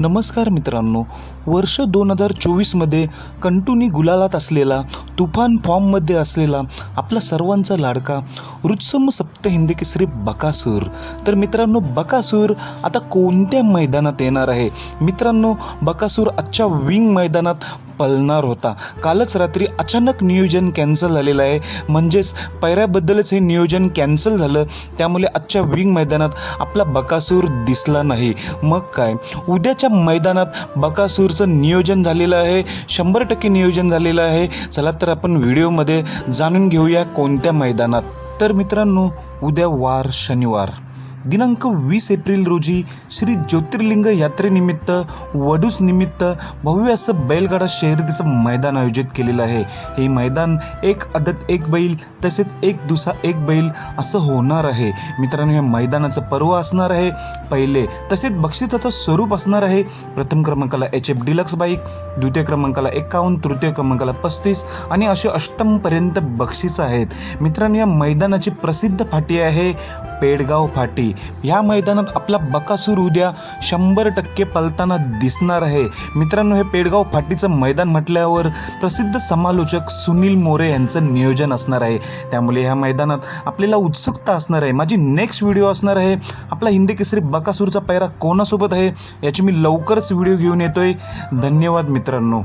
नमस्कार मित्रांनो वर्ष दोन हजार चोवीसमध्ये कंटुनी गुलालात असलेला तुफान फॉर्ममध्ये असलेला आपला सर्वांचा लाडका रुत्सम सप्त हिंदी केसरी बकासूर. तर मित्रांनो बकासूर आता कोणत्या मैदानात येणार आहे? मित्रांनो बकासूर आजच्या विंग मैदानात पळणार होता. कालच रात्री अचानक नियोजन कॅन्सल झालेलं आहे. म्हणजेच पैऱ्याबद्दलच हे नियोजन कॅन्सल झालं. त्यामुळे आजच्या विंग मैदानात आपला बकासूर दिसला नाही. मग काय? उद्याच्या मैदानात बकासूरचं नियोजन झालेलं आहे. शंभर टक्के नियोजन झालेलं आहे. चला तर आपण व्हिडिओमध्ये जाणून घेऊया कोणत्या मैदानात. तर मित्रांनो उद्या वार शनिवार. दिनांक वीस एप्रिल रोजी श्री ज्योतिर्लिंग यात्रेनिमित्त वडूस निमित्त भव्य असं बैलगाडा शर्यतीचं मैदान आयोजित केलेलं आहे. हे मैदान एक आदत एक बैल तसेच एक दुसा एक बैल असं होणार आहे. मित्रांनो हे मैदानाचं पर्व असणार आहे. पहिले तसेच बक्षिसाचं स्वरूप असणार आहे. प्रथम क्रमांकाला एच एफ डिलक्स बाईक द्वितीय क्रमांकाला एकावन्न तृतीय क्रमांकाला पस्तीस आणि असे अष्टमपर्यंत बक्षीस आहेत. मित्रांनो या मैदानाची प्रसिद्ध फाटी आहे पेडगाव फाटी. ह्या मैदानात आपला बकासूर उद्या शंभर टक्के पलताना दिसणार आहे. मित्रांनो हे पेडगाव फाटीचं मैदान म्हटल्यावर प्रसिद्ध समालोचक सुनील मोरे यांचं नियोजन असणार आहे. त्यामुळे ह्या मैदानात आपल्याला उत्सुकता असणार आहे. माझी नेक्स्ट व्हिडिओ असणार आहे. आपला हिंदी केसरी बकासूरचा पैरा कोणासोबत आहे याची मी लवकरच व्हिडिओ घेऊन येतोय. धन्यवाद मित्रांनो.